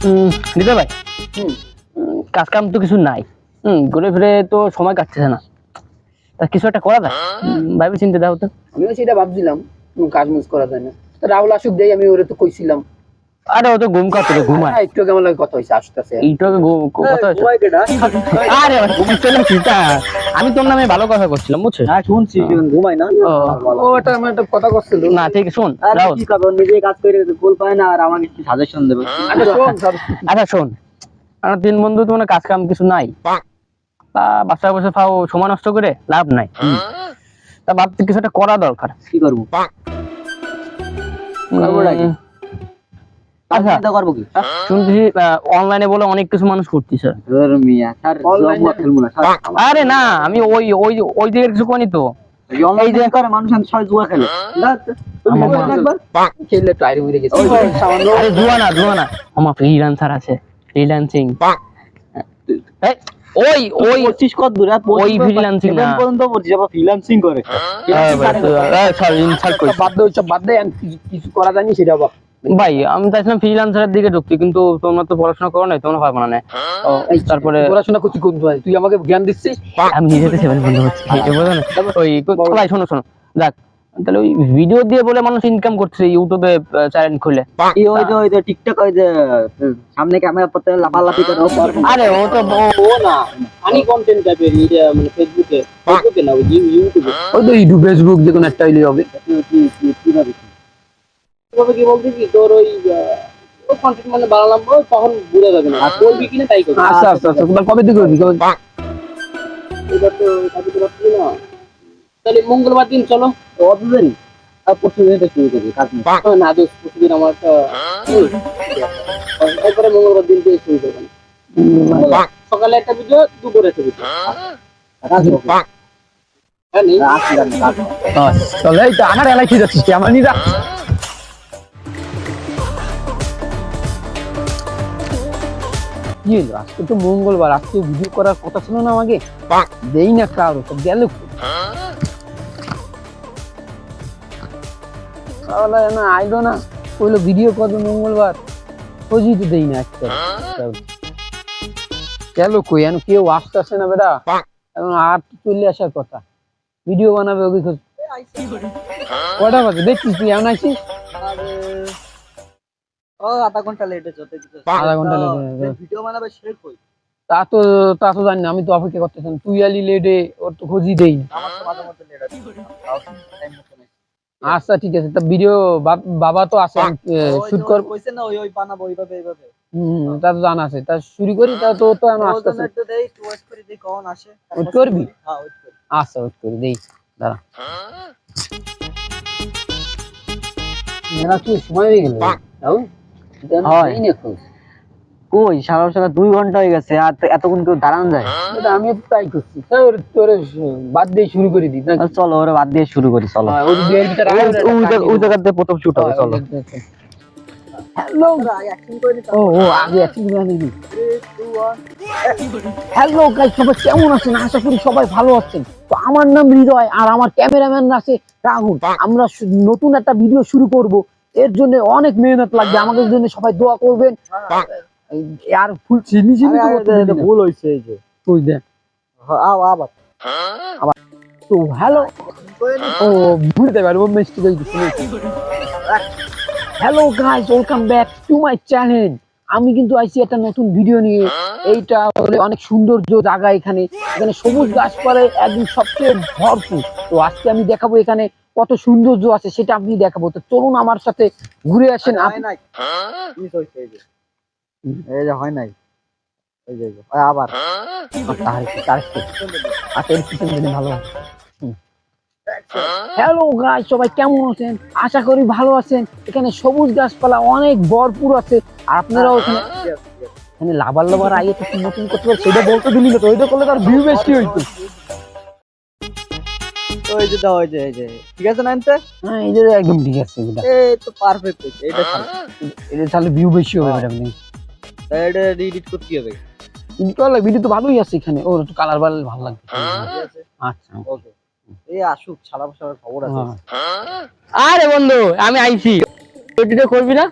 দিতে ভাই কাজ কাম তো কিছু নাই। হুম। ঘুরে ফিরে তো সময় কাটতেছে না। তা কিছু একটা করা যায় ভাবি চিন্তা দাও তো। আমিও সেটা ভাবছিলাম কাজ মুজ করা যায় না। রাহুল আসুক দেয় আমি ওরে তো কইছিলাম। আরে ও তো ঘুম রে ঘুমায়। হ্যাঁ, একটু কেমন লাগে কথা হয়েছে আসতেছে। এইটা ঘুম কথা হচ্ছে আরে ঘুম চলে চিন্তা। আমি তোর নামে ভালো কথা করছিলাম বুঝছ হ্যাঁ শুনছি ঘুমাই না? ও, এটা আমার একটা কথা করছিল। না ঠিক শোন আরে কি করব নিজে কাজ করে গোল পায় না আর আমাকে কি সাজেশন দেবে। আচ্ছা শোন আমার আচ্ছা তিন বন্ধু তো মানে কাজ কাম কিছু নাই। তা বাসায় বসে খাও সময় নষ্ট করে লাভ নাই। তা ভাবছি কিছু একটা করা দরকার। কি করব? আচ্ছা। করব কি? শুনতেছি অনলাইনে বলে অনেক কিছু মানুষ করতেছে। ধর মিয়া স্যার Online জুয়া খেলব না স্যার আরে না আমি ওই ওই ওই দিকে কিছু করি তো। এই যে করে মানুষ সবাই জুয়া খেলে। না, তুমি আমার খেলো না মা- একবার খেললে টায়ার মরে গেছে। আরে জুয়া না জুয়া না। আমার ফ্রিল্যান্সার আছে ফ্রিল্যান্সিং ওই ওই পঁচিশ কত দূর? ওই freelancing না। পর্যন্ত পড়ছিস আবার ফ্রিল্যান্সিং করে। করছি বাদ দে বাদ দে কিছু- করা যায়নি সেটা বাবা ভাই আমি চাইছিলাম ফ্রিল্যান্সারের দিকে ঢুকতে কিন্তু তোমরা তো পড়াশোনা করো নাই তোমরা পারব না তারপরে পড়াশোনা করছি কোন ভাই? তুই আমাকে জ্ঞান দিচ্ছিস? আমি নিজেতে সেভেন বন্ধু হচ্ছে ওই ভাই শোনো শোনো দেখ তাহলে ওই ভিডিও দিয়ে বলে মানুষ ইনকাম করছে ইউটিউবে চ্যানেল খুলে। এই ওই যে ওই যে টিকটক ওই যে সামনে ক্যামেরা পড়তে লাফালাফি করে। আরে ও তো ও- না আনি কন্টেন্ট মিডিয়া মানে ফেসবুকে ফেসবুকে না ইউটিউবে ওই তো ইউটিউব ফেসবুক যে কোনো একটা হইলেই হবে। কি- কি- কি- কীভাবে? কি? তবে কি বলতে কি তোর ওই কন্টেন্ট মানে বানালাম তখন বুঝা যাবে না। আর বলবি কিনা তাই করবি। আচ্ছা আচ্ছা আচ্ছা কবে থেকে করবি কবে এবার তো কাজে তো না তাহলে মঙ্গলবার দিন চলো অত আর পরশু দিন শুরু করবি কাজ না দোষ প্রতিদিন আমার একটা তারপরে মঙ্গলবার দিন থেকে শুরু করবেন সকালে একটা ভিডিও দুপুরে একটা ভিডিও হ্যাঁ। আমার ঠিক যাচ্ছিস আমার নিজা কি হলো? আজকে তো মঙ্গলবার আজকে ভিডিও করার কথা ছিল না আমাকে? দেই না কারও তো গেল তাহলে না আইলো না। কইলো ভিডিও করবে মঙ্গলবার? খোঁজই তো দেই না একটা গেল কই? এখন কেউ আসতেছে না বেটা। এখন আর চলে আসার কথা। ভিডিও বানাবে ওকে খোঁজ কটা বাজে? দেখছিস তুই এমন আছিস ও আধা ঘণ্টা লেট হচ্ছে আধা ঘণ্টা হয়ে গেছে। ভিডিও বানাবে সে কই? তা তো তা তো জানি না আমি তো অপেক্ষা করতেছিলাম। তুই আলি লেটে ওর তো খোঁজই দেই লেট আচ্ছা ঠিক আছে। তা ভিডিও বাবা তো আছে শুট কর কইছে না ওই ওই বানাবো ওইভাবে এইভাবে। হুম, তা তো জানা আছে। তা শুরু করি তা তো তো ওর আসতেছে একটু দেই একটু ওয়েট করি দেই কখন আসে। Wait করবি? হ্যাঁ ওয়েট করি। আচ্ছা ওয়েট করি দেই দাঁড়া। মেলা কি সময় হয়ে গেল? হয়। কই সারা সারা দুই ঘণ্টা হয়ে গেছে আর এতক্ষণ কেউ দাঁড়ান যায়? আমি তাই করছি। তোর বাদ দিয়ে শুরু করে দিই চলো ওরা বাদ দিয়ে শুরু করি চলো। হ্যাঁ, ওই জায়গাতে প্রথম শুট হবে চলো। করে দিই হ্যালো গাইস সবাই কেমন আছেন? আশা করি সবাই ভালো আছেন। তো আমার নাম হৃদয় আর আমার ক্যামেরাম্যান আছে রাহুল। আমরা নতুন একটা ভিডিও শুরু করব। এর জন্য অনেক মেহনত লাগবে। আমাদের জন্য সবাই দোয়া করবেন। আর ফুল চিনি চিনি। ভুল হইছে এই যে। তুই দেখ। আবার। তো হ্যালো। ও ভুলতে পারব হয়ে hello guys welcome back to my channel আমি কিন্তু আইছি একটা নতুন ভিডিও নিয়ে। এইটা হলে অনেক সৌন্দর্য জায়গা এখানে। এখানে সবুজ গাছপালায় একদম সবচেয়ে ভরপুর। তো আজকে আমি দেখাবো এখানে কত সৌন্দর্য আছে সেটা আপনি দেখাবো। তো চলুন আমার সাথে ঘুরে আসেন হয় নাই। এই যে হয় আবার। ভালো হ্যালো সবাই কেমন আছেন? আশা করি ভালো আছেন। এখানে সবুজ গাছপালা অনেক ভরপুর আছে। আর আপনারাও এখানে এখানে লাভার লাভার তো নতুন করতে পারে সেটা বলতে দিলি না তো। ওইটা করলে তার ভিউ বেশি হইতো। ওই যে দাও ওই যে এই যে। ঠিক আছে না এনতে হ্যাঁ এই যে একদম ঠিক আছে এটা এই তো পারফেক্ট হইছে এটা ছাড়ো। এটা তাহলে ভিউ বেশি হবে তাই এটা এডিট করতে হবে। ভিডিও ভিডিও তো ভালোই আছে এখানে। ও একটু কালার বাল ভালো লাগবে। আচ্ছা ওকে এই আসুক ছাড়া বসার খবর আছে। হ্যাঁ। আরে বন্ধু আমি আইছি। ওটিটা করবি না?